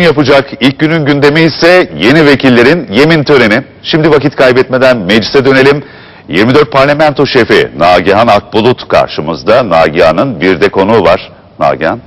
yapacak ilk günün gündemi ise yeni vekillerin yemin töreni. Şimdi vakit kaybetmeden meclise dönelim. 24 parlamento şefi Nagihan Akbulut karşımızda. Nagihan'ın bir de konuğu var. Nagihan.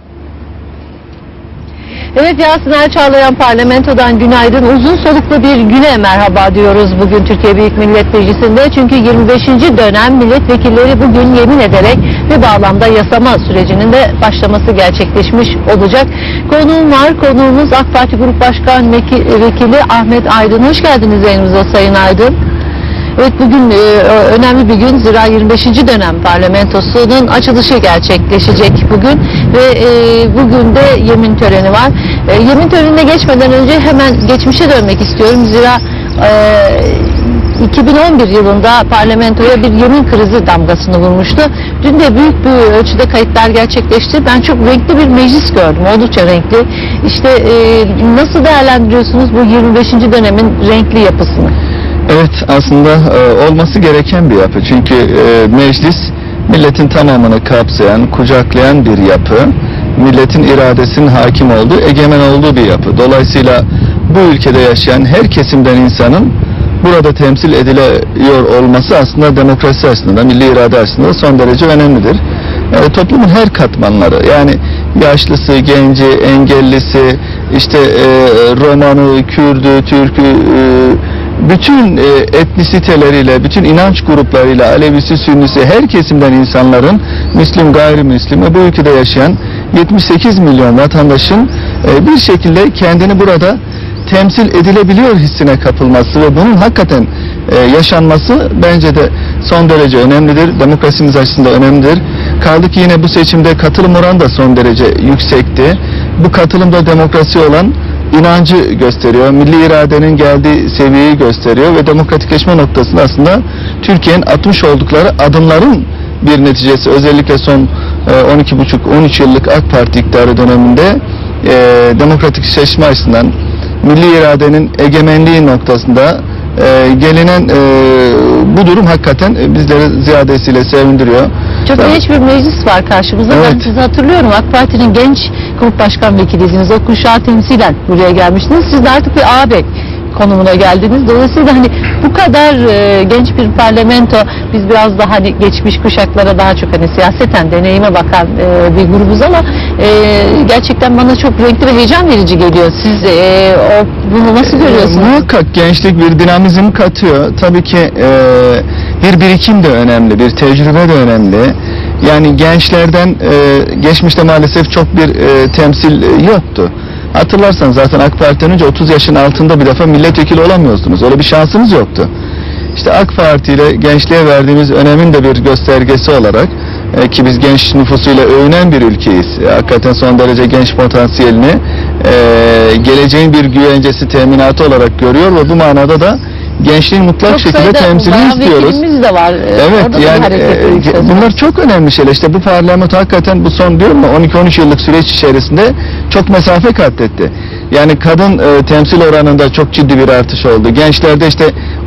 Evet Yasin Erçağlayan parlamentodan günaydın. Uzun soluklu bir güne merhaba diyoruz bugün Türkiye Büyük Millet Meclisi'nde. Çünkü 25. dönem milletvekilleri bugün yemin ederek bir bağlamda yasama sürecinin de başlaması gerçekleşmiş olacak. Konuğum var. Konuğumuz AK Parti Grup Başkan Veki- Vekili Ahmet Aydın. Hoş geldiniz yayınımıza Sayın Aydın. Evet bugün e, önemli bir gün zira 25. dönem parlamentosunun açılışı gerçekleşecek bugün ve e, bugün de yemin töreni var. E, yemin törenine geçmeden önce hemen geçmişe dönmek istiyorum zira e, 2011 yılında parlamentoya bir yemin krizi damgasını vurmuştu. Dün de büyük bir ölçüde kayıtlar gerçekleşti. Ben çok renkli bir meclis gördüm. Oldukça renkli. İşte e, nasıl değerlendiriyorsunuz bu 25. dönemin renkli yapısını? Evet aslında e, olması gereken bir yapı. Çünkü e, meclis milletin tamamını kapsayan, kucaklayan bir yapı. Milletin iradesinin hakim olduğu, egemen olduğu bir yapı. Dolayısıyla bu ülkede yaşayan her kesimden insanın burada temsil ediliyor olması aslında demokrasi açısından, milli irade açısından son derece önemlidir. E, toplumun her katmanları yani yaşlısı, genci, engellisi, işte e, Romanı, Kürdü, Türkü, e, bütün e, etnisiteleriyle, bütün inanç gruplarıyla, Alevisi, Sünnisi, her kesimden insanların, Müslüm, gayrimüslim ve bu ülkede yaşayan 78 milyon vatandaşın e, bir şekilde kendini burada temsil edilebiliyor hissine kapılması ve bunun hakikaten e, yaşanması bence de son derece önemlidir. Demokrasimiz açısından önemlidir. Kaldı ki yine bu seçimde katılım oranı da son derece yüksekti. Bu katılımda demokrasi olan inancı gösteriyor. Milli iradenin geldiği seviyeyi gösteriyor ve demokratikleşme noktasında aslında Türkiye'nin atmış oldukları adımların bir neticesi. Özellikle son e, 12,5-13 yıllık AK Parti iktidarı döneminde e, demokratikleşme açısından milli iradenin egemenliği noktasında e, gelinen e, bu durum hakikaten e, bizleri ziyadesiyle sevindiriyor. Çok genç bir meclis var karşımızda. Ben Evet. sizi hatırlıyorum. AK Parti'nin genç grup başkan vekiliydiniz. O kuşağı temsilen buraya gelmiştiniz. Siz de artık bir ağabey konumuna geldiniz. Dolayısıyla hani bu kadar e, genç bir parlamento biz biraz daha hani geçmiş kuşaklara daha çok hani siyaseten deneyime bakan e, bir grubuz ama e, gerçekten bana çok renkli ve heyecan verici geliyor. Siz e, o bunu nasıl E, görüyorsunuz? muhakkak gençlik bir dinamizm katıyor. Tabii ki e, bir birikim de önemli, bir tecrübe de önemli. Yani gençlerden e, geçmişte maalesef çok bir e, temsil e, yoktu. Hatırlarsan zaten AK Parti'den önce 30 yaşın altında bir defa milletvekili olamıyorsunuz. Öyle bir şansınız yoktu. İşte AK Parti ile gençliğe verdiğimiz önemin de bir göstergesi olarak e, ki biz genç nüfusuyla övünen bir ülkeyiz. E, hakikaten son derece genç potansiyelini e, geleceğin bir güvencesi teminatı olarak görüyor ve bu manada da gençliğin mutlak Çok şekilde temsilini istiyoruz. de var. E, Evet orada yani e, bunlar çok önemli şeyler. İşte bu parlamento hakikaten bu son diyorum ya 12-13 yıllık süreç içerisinde çok mesafe kat etti. Yani kadın e, temsil oranında çok ciddi bir artış oldu. Gençlerde işte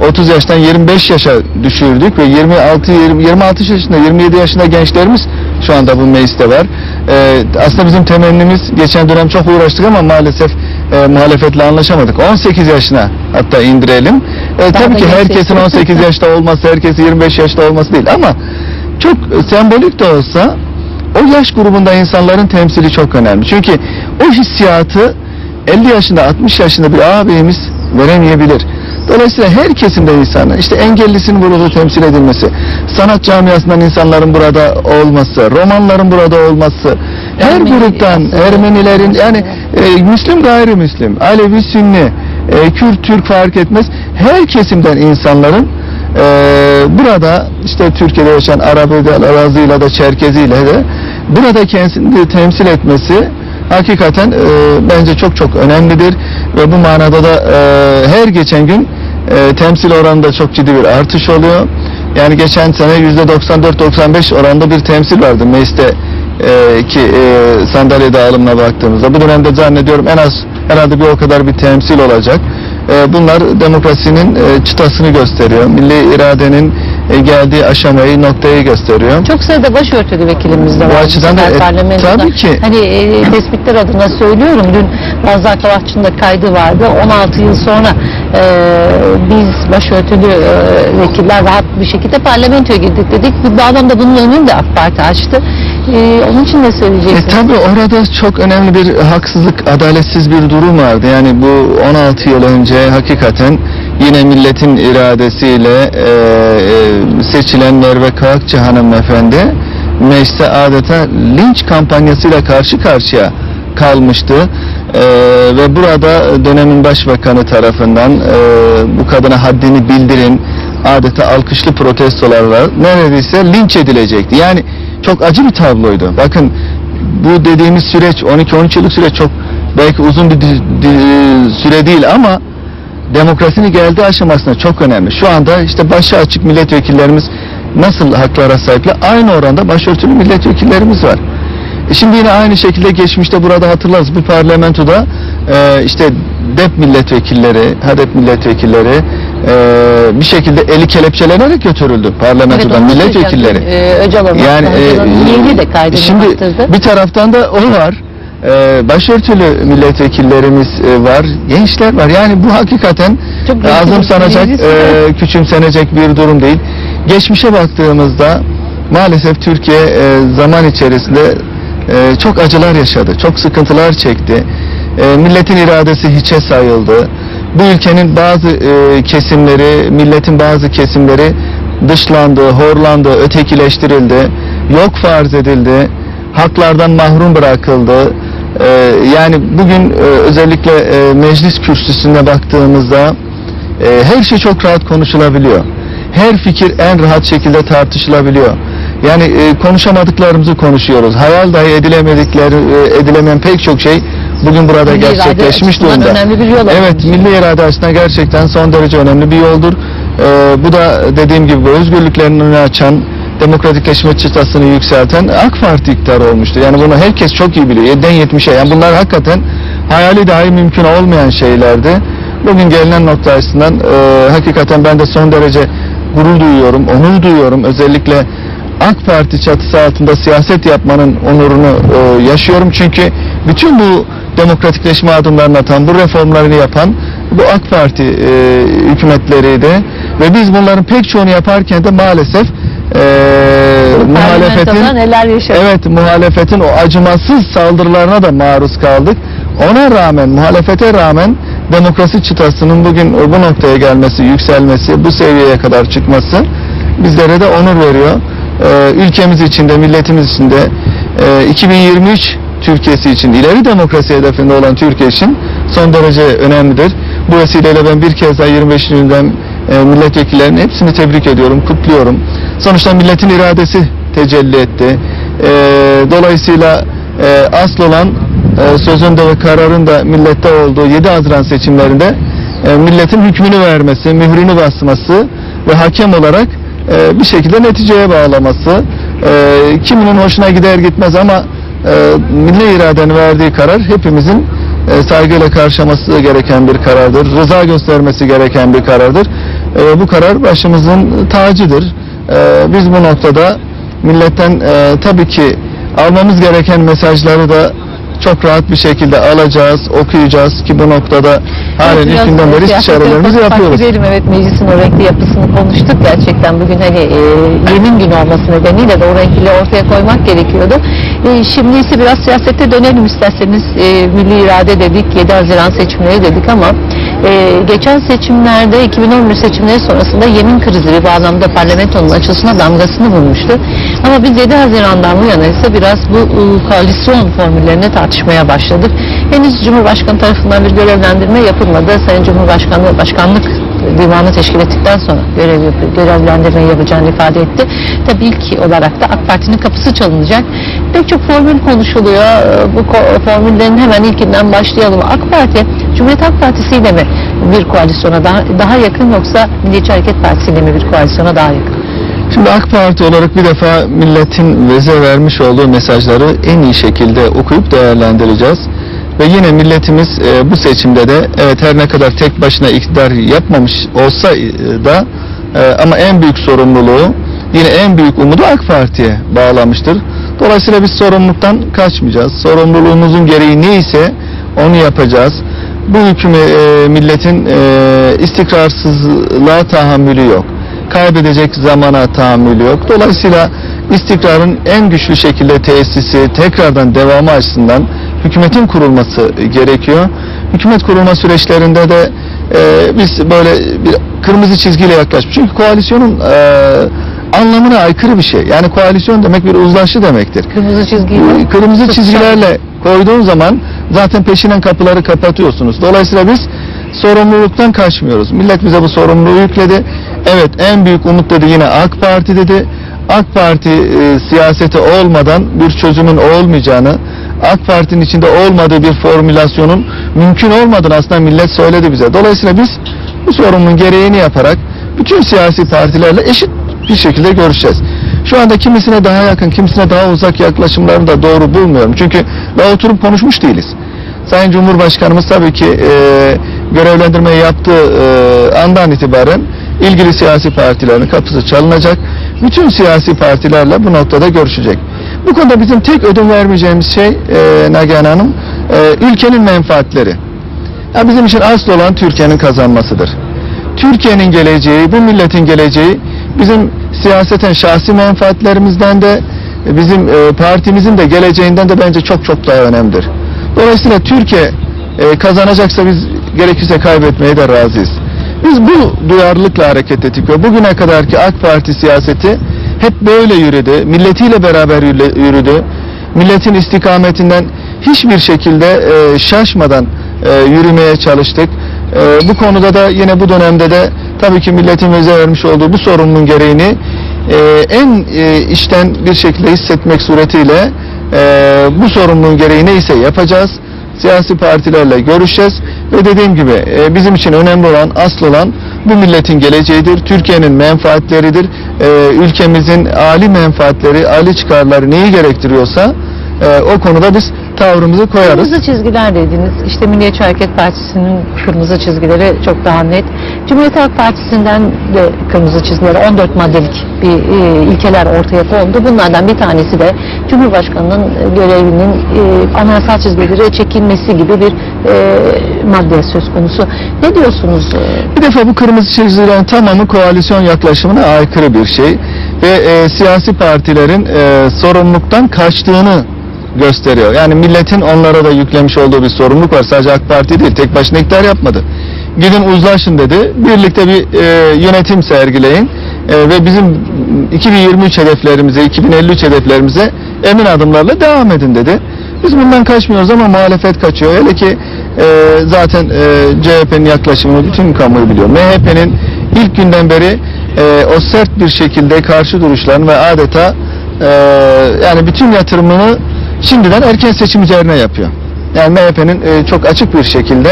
30 yaştan 25 yaşa düşürdük ve 26 20, 26 yaşında 27 yaşında gençlerimiz şu anda bu mecliste var. E, aslında bizim temennimiz geçen dönem çok uğraştık ama maalesef e, muhalefetle anlaşamadık. 18 yaşına hatta indirelim. E, tabii ki herkesin yaşta. 18 yaşta olması, herkesin 25 yaşta olması değil ama çok sembolik de olsa o yaş grubunda insanların temsili çok önemli. Çünkü o hissiyatı 50 yaşında 60 yaşında bir ağabeyimiz veremeyebilir. Dolayısıyla her kesimden insanın işte engellisinin burada temsil edilmesi, sanat camiasından insanların burada olması, romanların burada olması, her Ermeni gruptan. Ermenilerin yani e, Müslüm gayrimüslim, Alevi Sünni, e, Kürt Türk fark etmez. Her kesimden insanların e, burada işte Türkiye'de yaşayan Arabı Arazıyla da Çerkeziyle de burada kendisini temsil etmesi hakikaten e, bence çok çok önemlidir. Ve bu manada da e, her geçen gün e, temsil oranında çok ciddi bir artış oluyor. Yani geçen sene %94-95 oranda bir temsil vardı mecliste e, ki e, sandalye dağılımına baktığımızda. Bu dönemde zannediyorum en az herhalde bir o kadar bir temsil olacak. E, bunlar demokrasinin e, çıtasını gösteriyor. Milli iradenin e, geldiği aşamayı, noktayı gösteriyor. Çok sayıda başörtülü vekilimiz de Bu var. açıdan da, e, tabii ki. Hani e, tespitler adına söylüyorum. Dün Razak Kavakçı'nın da kaydı vardı. 16 yıl sonra e, biz başörtülü e, vekiller rahat bir şekilde parlamentoya girdik dedik. Bir bağlamda bunun önünü de AK Parti açtı. E, onun için ne E söyleyeceksiniz? tabi orada çok önemli bir haksızlık, adaletsiz bir durum vardı. Yani bu 16 yıl önce hakikaten yine milletin iradesiyle e, e, seçilen Merve Kavakçı hanımefendi mecliste adeta linç kampanyasıyla karşı karşıya kalmıştı. E, ve burada dönemin başbakanı tarafından e, bu kadına haddini bildirin adeta alkışlı protestolarla neredeyse linç edilecekti. Yani çok acı bir tabloydu. Bakın bu dediğimiz süreç 12-13 yıllık süreç çok belki uzun bir süre değil ama demokrasinin geldiği aşamasında çok önemli. Şu anda işte başı açık milletvekillerimiz nasıl haklara sahipler? Aynı oranda başörtülü milletvekillerimiz var. E şimdi yine aynı şekilde geçmişte burada hatırlarız bu parlamentoda e, işte DEP milletvekilleri, HADEP milletvekilleri e, bir şekilde eli kelepçelenerek götürüldü parlamentodan onu milletvekilleri. Ee, Öcalan, Yani Öcalan'ın e, yeğeni de kaydını şimdi yaptırdı. bir taraftan da o var. E, başörtülü milletvekillerimiz e, var, gençler var. Yani bu hakikaten azımsanacak, bir e, küçümsenecek bir durum değil. Geçmişe baktığımızda maalesef Türkiye e, zaman içerisinde e, çok acılar yaşadı, çok sıkıntılar çekti. E, milletin iradesi hiçe sayıldı. Bu ülkenin bazı e, kesimleri, milletin bazı kesimleri dışlandı, horlandı, ötekileştirildi, yok farz edildi, haklardan mahrum bırakıldı. E, yani bugün e, özellikle e, meclis kürsüsüne baktığımızda e, her şey çok rahat konuşulabiliyor. Her fikir en rahat şekilde tartışılabiliyor. Yani e, konuşamadıklarımızı konuşuyoruz. Hayal dahi edilemedikleri, e, edilemeyen pek çok şey bugün burada Milli gerçekleşmiş durumda. önemli bir yol Evet, milli irade açısından gerçekten son derece önemli bir yoldur. E, bu da dediğim gibi bu özgürlüklerin önünü açan, demokratikleşme çıtasını yükselten AK Parti iktidar olmuştu. Yani bunu herkes çok iyi biliyor. 7'den 70'e. Yani bunlar hakikaten hayali dahi mümkün olmayan şeylerdi. Bugün gelinen nokta açısından e, hakikaten ben de son derece gurur duyuyorum, onur duyuyorum. Özellikle AK Parti çatısı altında siyaset yapmanın onurunu e, yaşıyorum. Çünkü bütün bu demokratikleşme adımlarını atan, bu reformlarını yapan bu AK Parti e, hükümetleriydi. Ve biz bunların pek çoğunu yaparken de maalesef e, muhalefetin neler yaşadık? Evet muhalefetin o acımasız saldırılarına da maruz kaldık. Ona rağmen, muhalefete rağmen demokrasi çıtasının bugün bu noktaya gelmesi, yükselmesi, bu seviyeye kadar çıkması bizlere de onur veriyor. Ee, ülkemiz için de, milletimiz için de e, 2023 Türkiye'si için, ileri demokrasi hedefinde olan Türkiye için son derece önemlidir. Bu vesileyle ben bir kez daha 25. günden e, hepsini tebrik ediyorum, kutluyorum. Sonuçta milletin iradesi tecelli etti. E, dolayısıyla e, asıl olan e, sözünde ve kararında millette olduğu 7 Haziran seçimlerinde e, milletin hükmünü vermesi, mührünü basması ve hakem olarak e, bir şekilde neticeye bağlaması. Kiminin hoşuna gider gitmez ama e, milli iradenin verdiği karar hepimizin e, saygıyla karşılaması gereken bir karardır. Rıza göstermesi gereken bir karardır. E, bu karar başımızın tacıdır. E, biz bu noktada milletten e, tabii ki almamız gereken mesajları da çok rahat bir şekilde alacağız, okuyacağız ki bu noktada halen Biraz, ilk günden e, beri istişarelerimizi yapıyoruz. girelim. Evet meclisin o renkli yapısını konuştuk. Gerçekten bugün hani e, yemin günü olması nedeniyle de o renkli ortaya koymak gerekiyordu. E, şimdi ise biraz siyasete dönelim isterseniz. E, Milli irade dedik, 7 Haziran seçimleri dedik ama e, geçen seçimlerde 2011 seçimleri sonrasında yemin krizi bir bağlamda parlamentonun açılışına damgasını vurmuştu. Ama biz 7 Haziran'dan bu yana ise biraz bu e, koalisyon formüllerini tartışmaya başladık. Henüz Cumhurbaşkanı tarafından bir görevlendirme yapılmadı. Sayın Cumhurbaşkanı başkanlık divanı teşkil ettikten sonra görev, görevlendirmeyi yapacağını ifade etti. Tabii ilk olarak da AK Parti'nin kapısı çalınacak. Pek çok formül konuşuluyor. Bu formüllerin hemen ilkinden başlayalım. AK Parti, Cumhuriyet Halk Partisi ile mi bir koalisyona daha, daha yakın yoksa Milliyetçi Hareket Partisi ile mi bir koalisyona daha yakın? Şimdi AK Parti olarak bir defa milletin bize vermiş olduğu mesajları en iyi şekilde okuyup değerlendireceğiz. Ve yine milletimiz e, bu seçimde de evet her ne kadar tek başına iktidar yapmamış olsa e, da e, ama en büyük sorumluluğu yine en büyük umudu AK Parti'ye bağlamıştır. Dolayısıyla biz sorumluluktan kaçmayacağız. Sorumluluğumuzun gereği neyse Onu yapacağız. Bu hükümü e, milletin e, istikrarsızlığa tahammülü yok. Kaybedecek zamana tahammülü yok. Dolayısıyla istikrarın en güçlü şekilde tesisi, tekrardan devamı açısından hükümetin kurulması gerekiyor. Hükümet kurulma süreçlerinde de e, biz böyle bir kırmızı çizgiyle yaklaşmış. Çünkü koalisyonun e, anlamına aykırı bir şey. Yani koalisyon demek bir uzlaşı demektir. Kırmızı çizgiyi. Kırmızı çizgilerle koyduğun zaman zaten peşinen kapıları kapatıyorsunuz. Dolayısıyla biz sorumluluktan kaçmıyoruz. Millet bize bu sorumluluğu yükledi. Evet en büyük umut dedi yine AK Parti dedi. AK Parti e, siyaseti olmadan bir çözümün olmayacağını, AK Parti'nin içinde olmadığı bir formülasyonun mümkün olmadığını aslında millet söyledi bize. Dolayısıyla biz bu sorunun gereğini yaparak bütün siyasi partilerle eşit bir şekilde görüşeceğiz. Şu anda kimisine daha yakın, kimisine daha uzak yaklaşımlarını da doğru bulmuyorum. Çünkü daha oturup konuşmuş değiliz. Sayın Cumhurbaşkanımız tabii ki e, görevlendirmeyi yaptığı e, andan itibaren ilgili siyasi partilerin kapısı çalınacak. Bütün siyasi partilerle bu noktada görüşecek. Bu konuda bizim tek ödün vermeyeceğimiz şey e, Nagihan Hanım, e, ülkenin menfaatleri. Ya bizim için asıl olan Türkiye'nin kazanmasıdır. Türkiye'nin geleceği, bu milletin geleceği bizim siyaseten şahsi menfaatlerimizden de bizim e, partimizin de geleceğinden de bence çok çok daha önemlidir. Dolayısıyla Türkiye e, kazanacaksa biz gerekirse kaybetmeye de razıyız. Biz bu duyarlılıkla hareket ettik ve bugüne kadarki AK Parti siyaseti hep böyle yürüdü. Milletiyle beraber yürü- yürüdü. Milletin istikametinden hiçbir şekilde e, şaşmadan e, yürümeye çalıştık. E, bu konuda da yine bu dönemde de tabii ki milletin bize vermiş olduğu bu sorumluluğun gereğini e, en e, içten bir şekilde hissetmek suretiyle e, bu sorumluluğun gereği neyse yapacağız. Siyasi partilerle görüşeceğiz ve dediğim gibi e, bizim için önemli olan, asıl olan bu milletin geleceğidir, Türkiye'nin menfaatleridir, e, ülkemizin âli menfaatleri, âli çıkarları neyi gerektiriyorsa e, o konuda biz tavrımızı koyarız. Kırmızı çizgiler dediniz. İşte Milliyetçi Hareket Partisi'nin kırmızı çizgileri çok daha net. Cumhuriyet Halk Partisi'nden de kırmızı çizgileri 14 maddelik bir e, ilkeler ortaya kondu. Bunlardan bir tanesi de Cumhurbaşkanı'nın görevinin e, anayasal çizgileri çekilmesi gibi bir e, madde söz konusu. Ne diyorsunuz? E, Bir defa bu kırmızı çizgilerin tamamı koalisyon yaklaşımına aykırı bir şey ve e, siyasi partilerin e, sorumluluktan kaçtığını gösteriyor. Yani milletin onlara da yüklemiş olduğu bir sorumluluk var. Sadece AK Parti değil, tek başına iktidar yapmadı. Gidin uzlaşın dedi. Birlikte bir e, yönetim sergileyin E, ve bizim 2023 hedeflerimize, 2053 hedeflerimize emin adımlarla devam edin dedi. Biz bundan kaçmıyoruz ama muhalefet kaçıyor. Hele ki e, zaten e, CHP'nin yaklaşımını bütün kamuoyu biliyor. MHP'nin ilk günden beri e, o sert bir şekilde karşı duruşlarını ve adeta e, yani bütün yatırımını şimdiden erken seçim üzerine yapıyor. Yani MHP'nin e, çok açık bir şekilde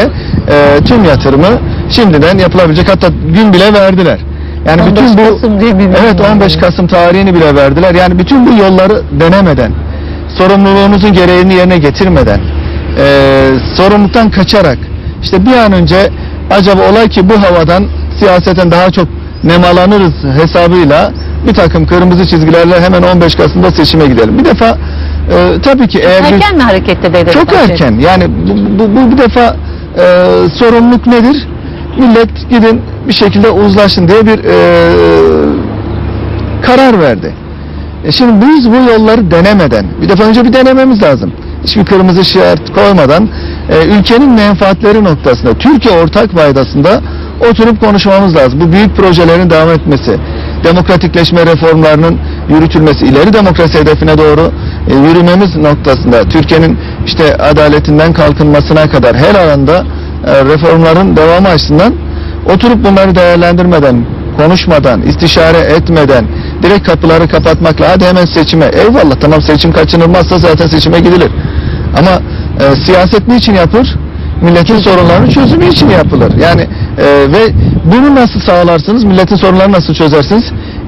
e, tüm yatırımı şimdiden yapılabilecek hatta gün bile verdiler. Yani 15 bütün bu Kasım diye bir Evet 15 Kasım tarihini bile verdiler. Yani bütün bu yolları denemeden, sorumluluğumuzun gereğini yerine getirmeden, e, sorumluluktan kaçarak, işte bir an önce acaba olay ki bu havadan siyaseten daha çok nemalanırız hesabıyla bir takım kırmızı çizgilerle hemen 15 Kasım'da seçime gidelim. Bir defa e, tabii ki eğer bir- erken mi hareket edelim? çok Parti? erken. Yani bu, bu, bu bir defa e, sorumluluk nedir? Millet gidin bir şekilde uzlaşın diye bir e, karar verdi. E şimdi biz bu yolları denemeden, bir defa önce bir denememiz lazım. Hiçbir kırmızı şart koymadan e, ülkenin menfaatleri noktasında, Türkiye ortak faydasında oturup konuşmamız lazım. Bu büyük projelerin devam etmesi, demokratikleşme reformlarının yürütülmesi, ileri demokrasi hedefine doğru e, yürümemiz noktasında Türkiye'nin işte adaletinden kalkınmasına kadar her alanda e, reformların devamı açısından oturup bunları değerlendirmeden, konuşmadan, istişare etmeden, direkt kapıları kapatmakla hadi hemen seçime. Eyvallah tamam seçim kaçınılmazsa zaten seçime gidilir. Ama e, siyaset niçin yapılır? Milletin sorunlarının çözümü için yapılır. Yani e, ve bunu nasıl sağlarsınız? Milletin sorunlarını nasıl çözersiniz?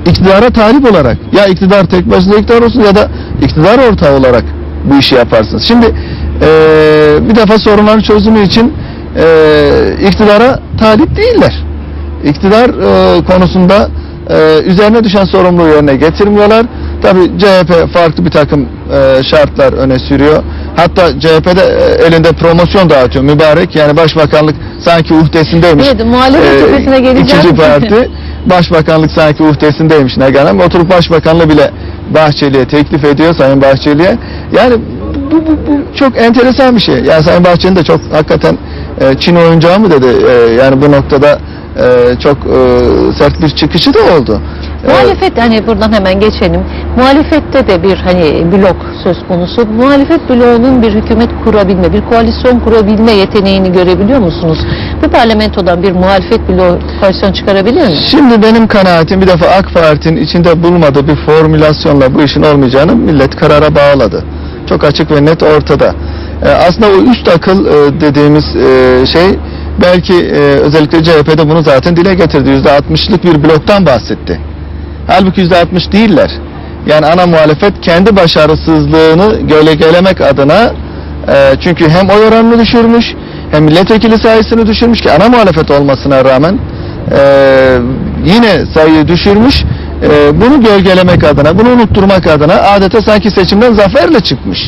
İktidara talip olarak. Ya iktidar tek başına iktidar olsun ya da iktidar ortağı olarak bu işi yaparsınız. Şimdi e, bir defa sorunların çözümü için e, iktidara talip değiller. İktidar e, konusunda e, üzerine düşen sorumluluğu yerine getirmiyorlar. Tabi CHP farklı bir takım e, şartlar öne sürüyor. Hatta CHP'de e, elinde promosyon dağıtıyor mübarek. Yani başbakanlık sanki uhdesindeymiş. Evet, muhalefet cephesine geleceğim. İkinci parti başbakanlık sanki uhdesindeymiş Nagihan Hanım. Oturup başbakanlığı bile Bahçeli'ye teklif ediyor Sayın Bahçeli'ye. Yani bu, bu, bu çok enteresan bir şey. Yani Sayın Bahçeli de çok hakikaten e, Çin oyuncağı mı dedi. E, yani bu noktada e, çok e, sert bir çıkışı da oldu. E, Muhalefet hani buradan hemen geçelim. Muhalefette de bir hani blok söz konusu. Muhalefet bloğunun bir hükümet kurabilme, bir koalisyon kurabilme yeteneğini görebiliyor musunuz? Bu parlamentodan bir muhalefet bloğu koalisyon çıkarabilir mi? Şimdi benim kanaatim bir defa AK Parti'nin içinde bulmadığı bir formülasyonla bu işin olmayacağını millet karara bağladı. Çok açık ve net ortada. Ee, aslında o üst akıl e, dediğimiz e, şey belki e, özellikle CHP'de bunu zaten dile getirdi. %60'lık bir bloktan bahsetti. Halbuki %60 değiller. Yani ana muhalefet kendi başarısızlığını gölgelemek adına e, çünkü hem oy oranını düşürmüş hem milletvekili sayısını düşürmüş ki ana muhalefet olmasına rağmen e, yine sayıyı düşürmüş. E, bunu gölgelemek adına, bunu unutturmak adına adeta sanki seçimden zaferle çıkmış.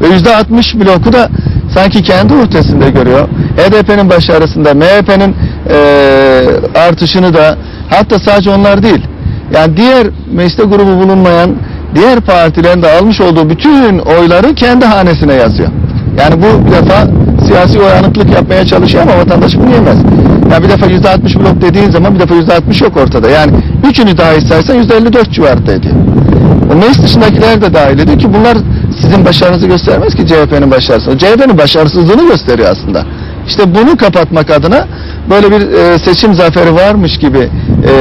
Ve %60 bloku da sanki kendi ortasında görüyor. HDP'nin başarısında, MHP'nin e, artışını da hatta sadece onlar değil. Yani diğer mecliste grubu bulunmayan diğer partilerin de almış olduğu bütün oyları kendi hanesine yazıyor. Yani bu bir defa siyasi uyanıklık yapmaya çalışıyor ama vatandaş bunu yemez. Ya bir defa %60 blok dediğin zaman bir defa %60 yok ortada. Yani üçünü dahi saysan %54 civarında ediyor. O meclis dışındakiler de dahil ediyor ki bunlar sizin başarınızı göstermez ki CHP'nin başarısını. CHP'nin başarısızlığını gösteriyor aslında. İşte bunu kapatmak adına böyle bir e, seçim zaferi varmış gibi e,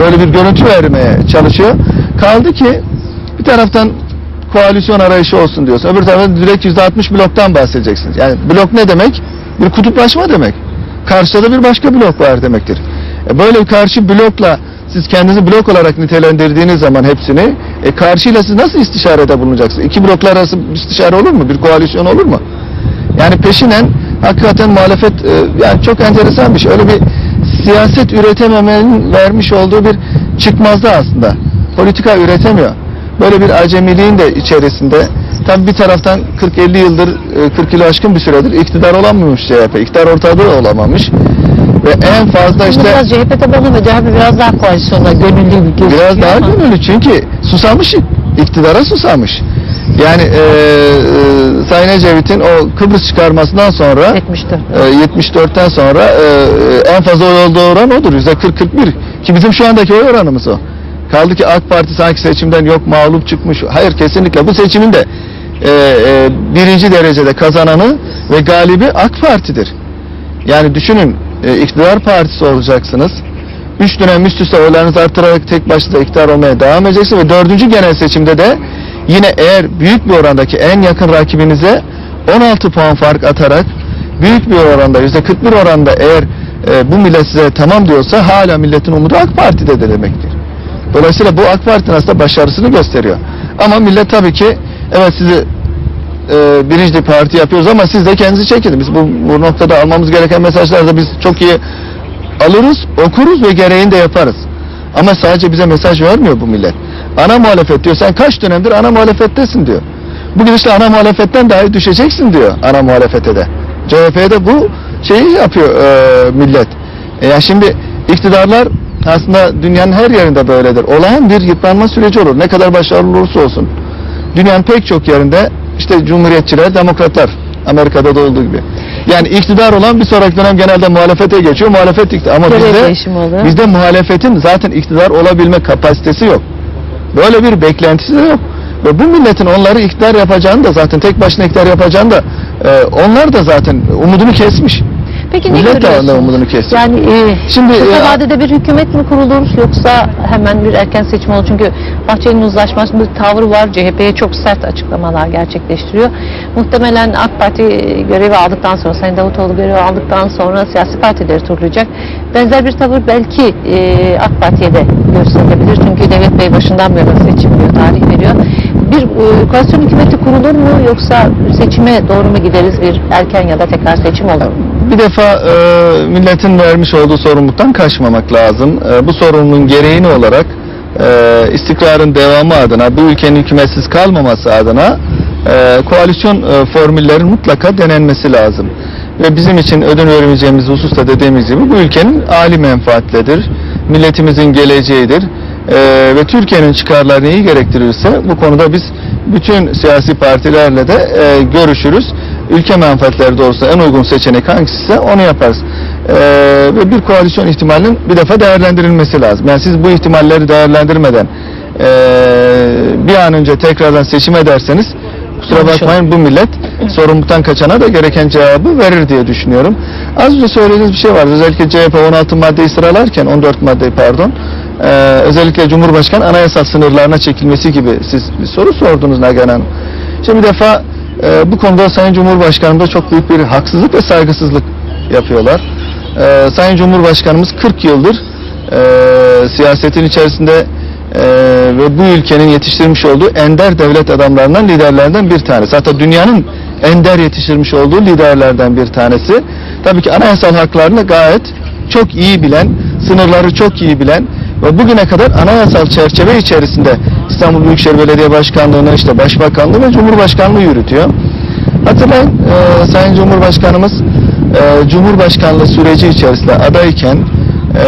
böyle bir görüntü vermeye çalışıyor. Kaldı ki bir taraftan koalisyon arayışı olsun diyorsun. Öbür taraftan direkt %60 bloktan bahsedeceksiniz. Yani blok ne demek? Bir kutuplaşma demek. Karşıda da bir başka blok var demektir. E böyle karşı blokla siz kendinizi blok olarak nitelendirdiğiniz zaman hepsini e karşıyla siz nasıl istişarede bulunacaksınız? İki bloklar arası istişare olur mu? Bir koalisyon olur mu? Yani peşinen hakikaten muhalefet e, yani çok enteresan bir şey. Öyle bir siyaset üretememenin vermiş olduğu bir çıkmazda aslında. Politika üretemiyor. Böyle bir acemiliğin de içerisinde tabi bir taraftan 40-50 yıldır e, 40 yılı aşkın bir süredir iktidar olamamış CHP. İktidar ortağı olamamış. Ve en fazla işte Biraz CHP tabanı ve CHP biraz daha koalisyona gönüllü gözüküyor Biraz daha ama- gönüllü çünkü susamış, iktidara susamış. Yani e, e, Sayın Ecevit'in o Kıbrıs çıkarmasından sonra 74. e, 74'ten sonra e, en fazla oy olduğu oran odur. %40-41 ki bizim şu andaki oy oranımız o. Kaldı ki AK Parti sanki seçimden yok mağlup çıkmış. Hayır kesinlikle bu seçimin de e, e, birinci derecede kazananı ve galibi AK Parti'dir. Yani düşünün e, iktidar partisi olacaksınız. Üç dönem üst üste oylarınızı arttırarak tek başına iktidar olmaya devam edeceksiniz ve dördüncü genel seçimde de yine eğer büyük bir orandaki en yakın rakibinize 16 puan fark atarak büyük bir oranda %41 oranda eğer e, bu millet size tamam diyorsa hala milletin umudu AK Parti'de de demektir. Dolayısıyla bu AK Parti'nin aslında başarısını gösteriyor. Ama millet tabii ki evet sizi e, birinci parti yapıyoruz ama siz de kendinizi çekin. Biz bu, bu noktada almamız gereken mesajları da biz çok iyi alırız, okuruz ve gereğini de yaparız. Ama sadece bize mesaj vermiyor bu millet. Ana muhalefet diyor. Sen kaç dönemdir ana muhalefettesin diyor. Bugün işte ana muhalefetten dahi düşeceksin diyor ana muhalefete de. CHP'de bu şeyi yapıyor e, millet. E, yani şimdi iktidarlar aslında dünyanın her yerinde böyledir. Olağan bir yıpranma süreci olur. Ne kadar başarılı olursa olsun. Dünyanın pek çok yerinde işte cumhuriyetçiler, demokratlar Amerika'da da olduğu gibi. Yani iktidar olan bir sonraki dönem genelde muhalefete geçiyor. Muhalefet iktidar. Ama Görev bizde, bizde muhalefetin zaten iktidar olabilme kapasitesi yok. Böyle bir beklentisi de yok. Ve bu milletin onları iktidar yapacağını da zaten tek başına iktidar yapacağını da e, onlar da zaten umudunu kesmiş. Peki ne Millet de görüyorsunuz? umudunu kesiyor. Yani e, Şimdi, kısa e, vadede bir hükümet mi kurulur yoksa hemen bir erken seçim olur? Çünkü Bahçeli'nin uzlaşması bir tavrı var. CHP'ye çok sert açıklamalar gerçekleştiriyor. Muhtemelen AK Parti görevi aldıktan sonra, Sayın Davutoğlu görevi aldıktan sonra siyasi partileri turlayacak. Benzer bir tavır belki e, AK Parti'ye de gösterilebilir. Çünkü Devlet Bey başından beri seçim diyor, tarih veriyor. Bir e, koalisyon hükümeti kurulur mu yoksa seçime doğru mu gideriz bir erken ya da tekrar seçim olur mu? Bir defa e, milletin vermiş olduğu sorumluluktan kaçmamak lazım. E, bu sorumluluğun gereğini olarak e, istikrarın devamı adına, bu ülkenin hükümetsiz kalmaması adına e, koalisyon e, formüllerin mutlaka denenmesi lazım. Ve bizim için ödün vermeyeceğimiz hususta dediğimiz gibi bu ülkenin âli menfaatledir, milletimizin geleceğidir. E, ve Türkiye'nin çıkarları neyi gerektirirse bu konuda biz bütün siyasi partilerle de e, görüşürüz. Ülke menfaatleri doğrultusunda en uygun seçenek hangisiyse onu yaparız. E, ve bir koalisyon ihtimalinin bir defa değerlendirilmesi lazım. Yani siz bu ihtimalleri değerlendirmeden e, bir an önce tekrardan seçim ederseniz kusura bakmayın bu millet sorumluluktan kaçana da gereken cevabı verir diye düşünüyorum. Az önce söylediğiniz bir şey var. Özellikle CHP 16 maddeyi sıralarken 14 maddeyi pardon e, özellikle Cumhurbaşkanı anayasal sınırlarına çekilmesi gibi siz bir soru sordunuz Nagihan Hanım. Şimdi bir defa e, bu konuda Sayın Cumhurbaşkanımıza çok büyük bir haksızlık ve saygısızlık yapıyorlar. E, Sayın Cumhurbaşkanımız 40 yıldır e, siyasetin içerisinde e, ve bu ülkenin yetiştirmiş olduğu ender devlet adamlarından liderlerden bir tanesi. Hatta dünyanın ender yetiştirmiş olduğu liderlerden bir tanesi. Tabii ki anayasal haklarını gayet çok iyi bilen, sınırları çok iyi bilen ve bugüne kadar anayasal çerçeve içerisinde İstanbul Büyükşehir Belediye Başkanlığı'nı, işte Başbakanlığı ve Cumhurbaşkanlığı yürütüyor. Hatırlayın e, Sayın Cumhurbaşkanımız e, Cumhurbaşkanlığı süreci içerisinde adayken e,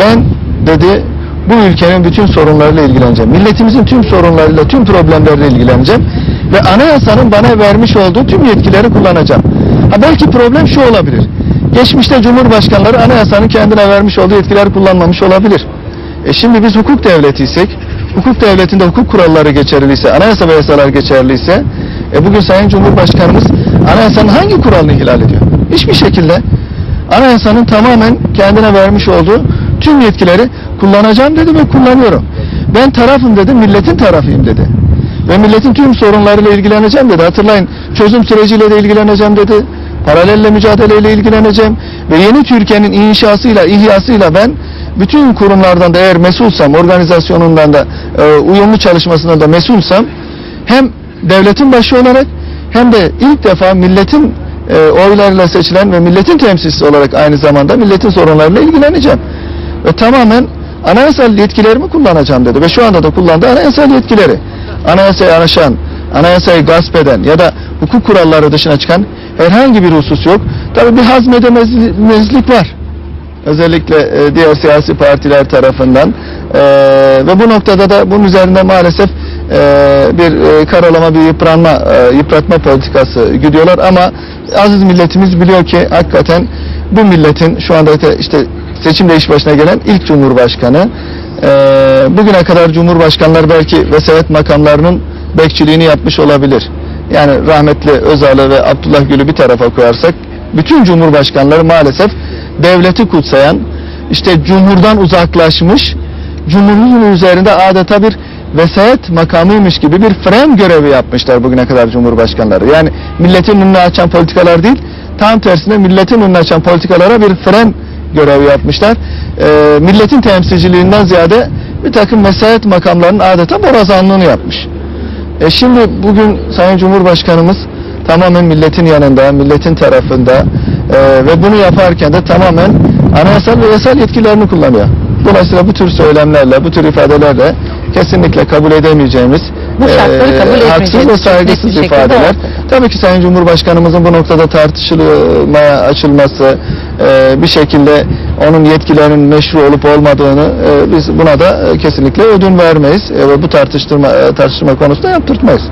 ben dedi bu ülkenin bütün sorunlarıyla ilgileneceğim. Milletimizin tüm sorunlarıyla, tüm problemleriyle ilgileneceğim. Ve anayasanın bana vermiş olduğu tüm yetkileri kullanacağım. Ha belki problem şu olabilir. Geçmişte cumhurbaşkanları anayasanın kendine vermiş olduğu yetkileri kullanmamış olabilir. E şimdi biz hukuk devletiysek, hukuk devletinde hukuk kuralları geçerliyse, anayasa ve yasalar geçerliyse, e bugün Sayın Cumhurbaşkanımız anayasanın hangi kuralını ihlal ediyor? Hiçbir şekilde anayasanın tamamen kendine vermiş olduğu tüm yetkileri kullanacağım dedi ve kullanıyorum. Ben tarafım dedi, milletin tarafıyım dedi. Ve milletin tüm sorunlarıyla ilgileneceğim dedi. Hatırlayın çözüm süreciyle de ilgileneceğim dedi. Paralelle mücadeleyle ilgileneceğim. Ve yeni Türkiye'nin inşasıyla, ihyasıyla ben bütün kurumlardan da eğer mesulsam, organizasyonundan da e, uyumlu çalışmasından da mesulsam hem devletin başı olarak hem de ilk defa milletin e, oylarıyla seçilen ve milletin temsilcisi olarak aynı zamanda milletin sorunlarıyla ilgileneceğim. Ve tamamen anayasal yetkilerimi kullanacağım dedi. Ve şu anda da kullandığı anayasal yetkileri. Anayasayı aşan, anayasayı gasp eden ya da hukuk kuralları dışına çıkan herhangi bir husus yok. Tabii bir hazmedemezlik var. Özellikle e, diğer siyasi partiler tarafından. E, ve bu noktada da bunun üzerinde maalesef e, bir e, karalama, bir yıpranma, e, yıpratma politikası gidiyorlar ama aziz milletimiz biliyor ki hakikaten bu milletin şu anda işte- seçimde iş başına gelen ilk cumhurbaşkanı e, bugüne kadar cumhurbaşkanlar belki vesayet makamlarının bekçiliğini yapmış olabilir. Yani rahmetli Özal'ı ve Abdullah Gül'ü bir tarafa koyarsak bütün cumhurbaşkanları maalesef devleti kutsayan işte cumhurdan uzaklaşmış cumhurun üzerinde adeta bir vesayet makamıymış gibi bir fren görevi yapmışlar bugüne kadar cumhurbaşkanları. Yani milletin önünü açan politikalar değil, tam tersine milletin önünü açan politikalara bir fren görevi yapmışlar. Ee, milletin temsilciliğinden ziyade bir takım vesayet makamlarının adeta borazanlığını yapmış. E şimdi bugün Sayın Cumhurbaşkanımız tamamen milletin yanında, milletin tarafında e, ve bunu yaparken de tamamen anayasal ve yasal yetkilerini kullanıyor. Dolayısıyla bu tür söylemlerle, bu tür ifadelerle kesinlikle kabul edemeyeceğimiz Bu şartları kabul haksız ve saygısız ifadeler. Tabii ki Sayın Cumhurbaşkanımızın bu noktada tartışılmaya açılması, e, bir şekilde onun yetkilerinin meşru olup olmadığını e, biz buna da e, kesinlikle ödün vermeyiz e, ve bu tartıştırma e, tartışma konusunda yaptırtmayız.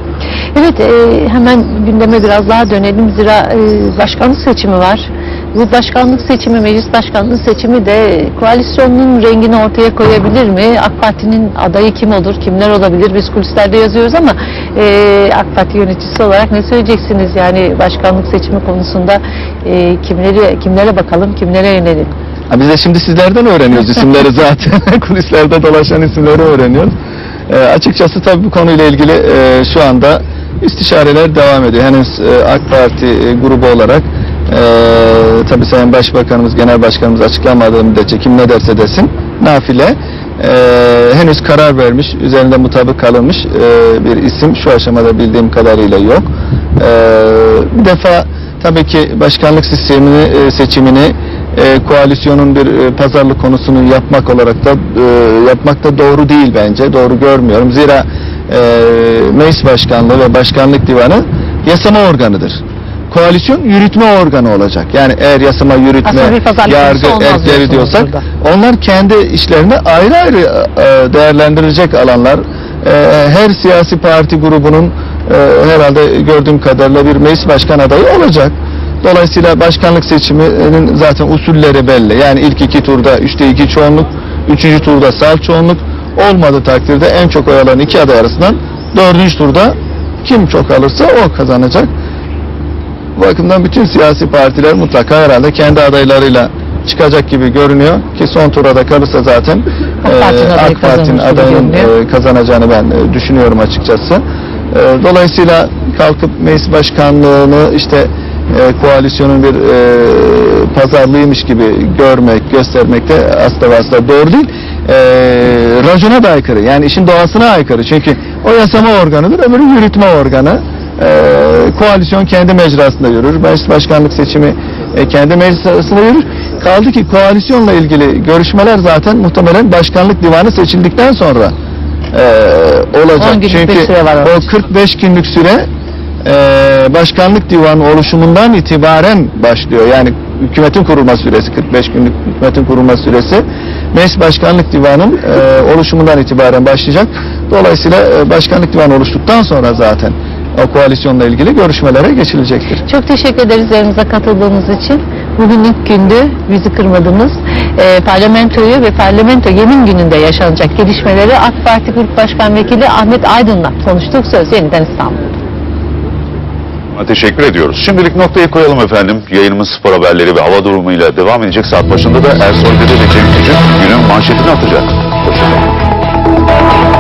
Evet e, hemen gündeme biraz daha dönelim. Zira e, başkanlık seçimi var. Bu başkanlık seçimi, meclis başkanlığı seçimi de koalisyonun rengini ortaya koyabilir mi? AK Parti'nin adayı kim olur, kimler olabilir? Biz kulislerde yazıyoruz ama e, AK Parti yöneticisi olarak ne söyleyeceksiniz? Yani başkanlık seçimi konusunda e, kimleri kimlere bakalım, kimlere yönelim? Ha, biz de şimdi sizlerden öğreniyoruz isimleri zaten. Kulislerde dolaşan isimleri öğreniyoruz. E, açıkçası tabii bu konuyla ilgili e, şu anda istişareler devam ediyor. Henüz e, AK Parti e, grubu olarak e, tabii Sayın Başbakanımız, Genel Başkanımız açıklamadığı müddetçe kim ne derse desin nafile e, henüz karar vermiş, üzerinde mutabık kalınmış bir isim şu aşamada bildiğim kadarıyla yok. Bir defa tabii ki başkanlık sistemini, seçimini e, koalisyonun bir e, pazarlık konusunu yapmak olarak da e, yapmak da doğru değil bence. Doğru görmüyorum. Zira meclis başkanlığı ve başkanlık divanı yasama organıdır. Koalisyon yürütme organı olacak. Yani eğer yasama, yürütme, yargı, erkleri diyorsak onlar kendi işlerini ayrı ayrı e, değerlendirecek alanlar. E, her siyasi parti grubunun e, herhalde gördüğüm kadarıyla bir meclis başkan adayı olacak. Dolayısıyla başkanlık seçiminin zaten usulleri belli. Yani ilk iki turda üçte iki çoğunluk, üçüncü turda salt çoğunluk olmadığı takdirde en çok oy alan iki aday arasından dördüncü turda kim çok alırsa o kazanacak. Bu bakımdan bütün siyasi partiler mutlaka herhalde kendi adaylarıyla çıkacak gibi görünüyor ki son tura da kalırsa zaten AK Parti'nin e, AK adayının e, kazanacağını ben e, düşünüyorum açıkçası. E, Dolayısıyla kalkıp meclis başkanlığını işte e, koalisyonun bir e, pazarlığıymış gibi görmek, göstermek de aslında ve aslında doğru değil. E, racona da aykırı. Yani işin doğasına aykırı. Çünkü o yasama organıdır, öbürü yürütme organı. E, koalisyon kendi mecrasında yürür. Meclis başkanlık seçimi e, kendi mecrasında yürür. Kaldı ki koalisyonla ilgili görüşmeler zaten muhtemelen başkanlık divanı seçildikten sonra e, olacak. 10 günlük bir Çünkü o orada. 45 günlük süre e, başkanlık divanı oluşumundan itibaren başlıyor. Yani hükümetin kurulma süresi 45 günlük hükümetin kurulma süresi meclis başkanlık divanının e, oluşumundan itibaren başlayacak. Dolayısıyla e, başkanlık divanı oluştuktan sonra zaten o koalisyonla ilgili görüşmelere geçilecektir. Çok teşekkür ederiz yayınımıza katıldığınız için. Bugün ilk gündü, bizi kırmadınız. Ee, parlamentoyu ve parlamento yemin gününde yaşanacak gelişmeleri AK Parti Grup Başkan Vekili Ahmet Aydın'la konuştuk. Söz yeniden İstanbul'da. Teşekkür ediyoruz. Şimdilik noktayı koyalım efendim. Yayınımız spor haberleri ve hava durumuyla devam edecek. Saat başında da Ersoy Dede ve Cem Küçük günün manşetini atacak. Hoşçakalın.